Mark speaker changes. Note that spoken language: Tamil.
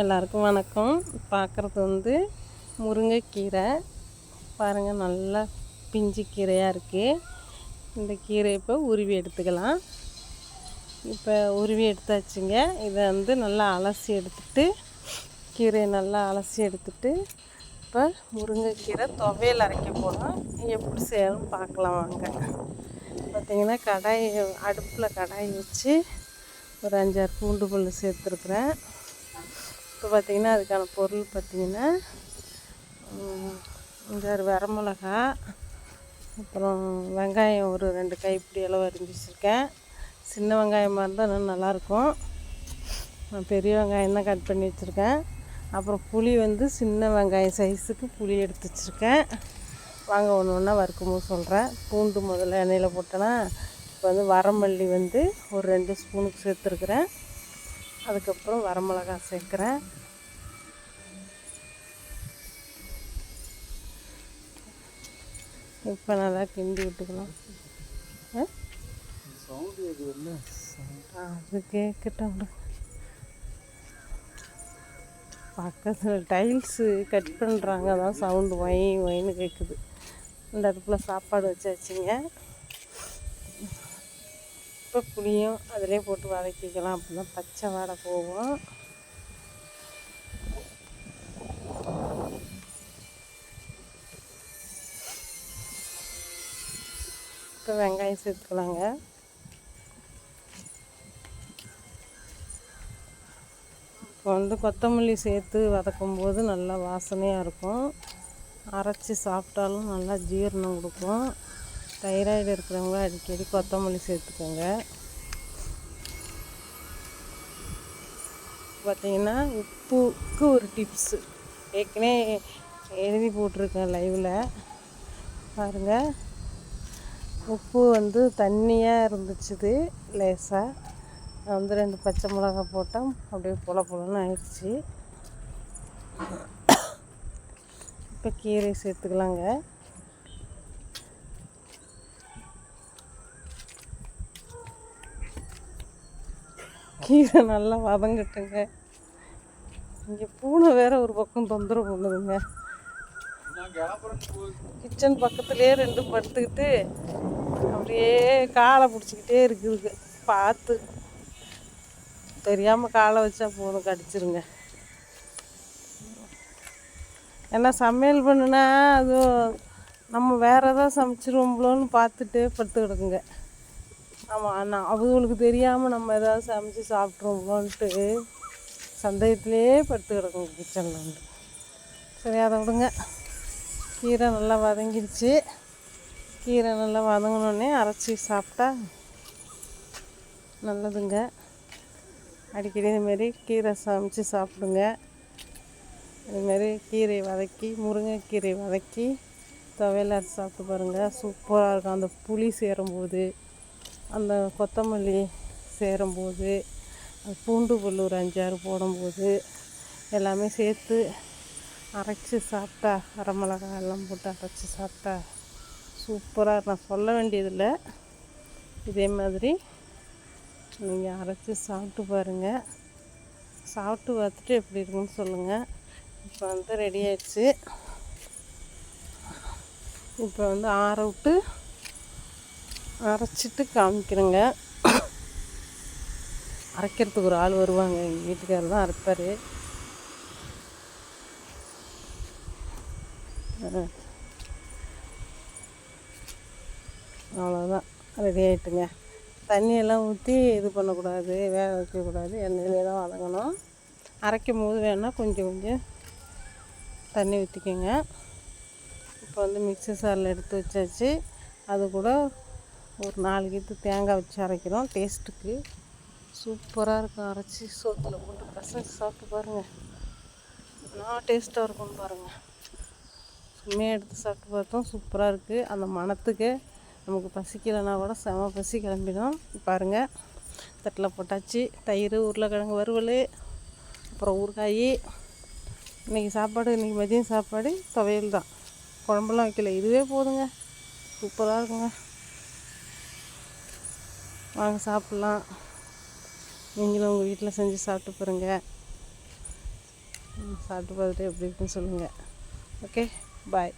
Speaker 1: எல்லாருக்கும் வணக்கம். பார்க்குறது வந்து முருங்கைக்கீரை. பாருங்கள் நல்லா பிஞ்சு கீரையாக இருக்குது இந்த கீரை இப்போ உருவி எடுத்துக்கலாம். இப்போ உருவி எடுத்தாச்சுங்க. இதை வந்து நல்லா அலசி எடுத்துட்டு கீரையை நல்லா அலசி எடுத்துட்டு இப்போ முருங்கைக்கீரை துவையல் அரைக்க போகிறோம் எப்படி செய்யணும்னு பார்க்கலாம் வாங்க. பார்த்திங்கன்னா கடாய் அடுப்பில் கடாய் வச்சு ஒரு அஞ்சாறு பூண்டு பல் சேர்த்துருக்குறேன். இப்போ பார்த்திங்கன்னா அதுக்கான பொருள் பார்த்திங்கன்னா அஞ்சாறு வரமிளகா அப்புறம் வெங்காயம் ஒரு ரெண்டு கைப்பிடி அளவு அரிஞ்சு வச்சுருக்கேன் சின்ன வெங்காயமாக இருந்தால் இன்னும் நல்லாயிருக்கும். நான் பெரிய வெங்காயம் தான் கட் பண்ணி வச்சுருக்கேன். அப்புறம் புளி வந்து சின்ன வெங்காயம் சைஸுக்கு புளி எடுத்து வச்சுருக்கேன். வாங்க ஒன்று ஒன்றா வறுக்கும்போது சொல்கிறேன் பூண்டு முதல்ல எண்ணெயில் போட்டேன்னா இப்போ வந்து வரமல்லி வந்து ஒரு ரெண்டு ஸ்பூனுக்கு சேர்த்துருக்குறேன். அதுக்கப்புறம் வரமிளகா சேர்க்குறேன். இப்போ நல்லா கிண்டி விட்டுக்கலாம். அது கேட்கட்டும் பக்கத்தில் டைல்ஸு கட் பண்ணுறாங்க அதான் சவுண்டு ஒய் ஒயின்னு கேட்குது இந்த அடுப்பில் சாப்பாடு வச்சாச்சுங்க. இப்போ புளியும் அதிலே போட்டு வதக்கிக்கலாம். அப்படின்னா பச்சை வாடை போகும். இப்போ வெங்காயம் சேர்த்துக்கலாங்க. இப்போ வந்து கொத்தமல்லி சேர்த்து வதக்கும் போது நல்லா வாசனையாக இருக்கும். அரைச்சி சாப்பிட்டாலும் நல்லா ஜீரணம் கொடுக்கும். தைராய்டு இருக்கிறவங்க அடிக்கடி கொத்தமல்லி சேர்த்துக்கோங்க. பார்த்தீங்கன்னா உப்புக்கு ஒரு டிப்ஸு ஏற்கனவே எழுதி போட்டிருக்கேன் லைவில் பாருங்கள் உப்பு வந்து தண்ணியாக இருந்துச்சுது லேசாக நான் வந்து ரெண்டு பச்சை மிளகா போட்டேன். அப்படியே புல புலன்னு ஆயிடுச்சு. இப்போ கீரை சேர்த்துக்கலாங்க. கீரை நல்லா வதங்கட்டுங்க. இங்கே பூனை வேற ஒரு பக்கம் தொந்தரவு பண்ணுதுங்க. கிச்சன் பக்கத்துலேயே ரெண்டு படுத்துக்கிட்டு அப்படியே காலை பிடிச்சிக்கிட்டே இருக்குதுங்க பார்த்து. தெரியாமல் காலை வச்சா போதும் கடிச்சிருங்க. ஏன்னா சமையல் பண்ணுனா அதுவும் நம்ம வேறு ஏதாவது சமைச்சிருவோம்லோன்னு பார்த்துட்டே படுத்து கிடக்குங்க. ஆமாம் ஆனால் அவங்களுக்கு தெரியாமல் நம்ம ஏதாவது சமைச்சு சாப்பிட்ருவோம்லோன்ட்டு சந்தேகத்திலே படுத்து கிடக்குங்க கிச்சனில் வந்து. சரி அதை விடுங்க. கீரை நல்லா வதங்கிடுச்சு கீரை நல்லா வதங்கினோடனே அரைச்சி சாப்பிட்டா நல்லதுங்க. அடிக்கடி இதுமாரி கீரை சமைச்சு சாப்பிடுங்க. இதுமாரி கீரை வதக்கி முருங்கைக்கீரை வதக்கி துவையில் அரைச்சி சாப்பிட்டு பாருங்கள் சூப்பராக இருக்கும். அந்த புளி சேரும்போது அந்த கொத்தமல்லி சேரும்போது அந்த பூண்டு புல் ஒரு அஞ்சாறு போடும்போது எல்லாமே சேர்த்து அரைச்சி சாப்பிட்டா வரமிளகா எல்லாம் போட்டு அரைச்சி சாப்பிட்டா சூப்பராக நான் சொல்ல வேண்டியதில்லை. இதே மாதிரி நீங்கள் அரைச்சி சாப்பிட்டு பாருங்கள் சாப்பிட்டு பார்த்துட்டு எப்படி இருக்குன்னு சொல்லுங்கள் இப்போ வந்து ரெடி ஆயிடுச்சு. இப்போ வந்து ஆற விட்டு அரைச்சிட்டு காமிக்கிறேங்க. அரைக்கிறதுக்கு ஒரு ஆள் வருவாங்க. எங்கள் வீட்டுக்காரர் தான் அரைப்பார். அவ்வளோதான் ரெடி ஆகிட்டுங்க தண்ணியெல்லாம் ஊற்றி இது பண்ணக்கூடாது வேக வைக்கக்கூடாது எண்ணெயிலே தான் வதங்கணும். அரைக்கும் போது வேணால் கொஞ்சம் கொஞ்சம் தண்ணி ஊற்றிக்கோங்க இப்போ வந்து மிக்ஸி சாரில் எடுத்து வச்சாச்சு. அது கூட ஒரு நாலு கீத்து தேங்காய் வச்சு அரைக்கிறோம் டேஸ்ட்டுக்கு. சூப்பராக இருக்கும் அரைச்சி சோத்தில் போட்டு பசங்க சாப்பிட்டு பாருங்கள் நான் டேஸ்ட்டாக இருக்கும்னு பாருங்கள் மே எடுத்து சாப்பிட்டு பார்த்தோம். சூப்பராக இருக்குது அந்த மணத்துக்கு நமக்கு பசிக்கலைன்னா கூட செம பசி கிளம்பிடும். பாருங்கள் தட்டில் போட்டாச்சு. தயிர் உருளைக்கிழங்கு வறுவல் அப்புறம் ஊறுகாய். இன்றைக்கி சாப்பாடு இன்றைக்கி மதியம் சாப்பாடு துவையல் தான். குழம்புலாம் வைக்கல. இதுவே போதுங்க. சூப்பராக இருக்குங்க. வாங்க சாப்பிட்லாம். நீங்களும் உங்கள் வீட்டில் செஞ்சு சாப்பிட்டு பாருங்கள் சாப்பிட்டு பார்த்துட்டு எப்படி இருக்குன்னு சொல்லுங்கள் ஓகே? Bye.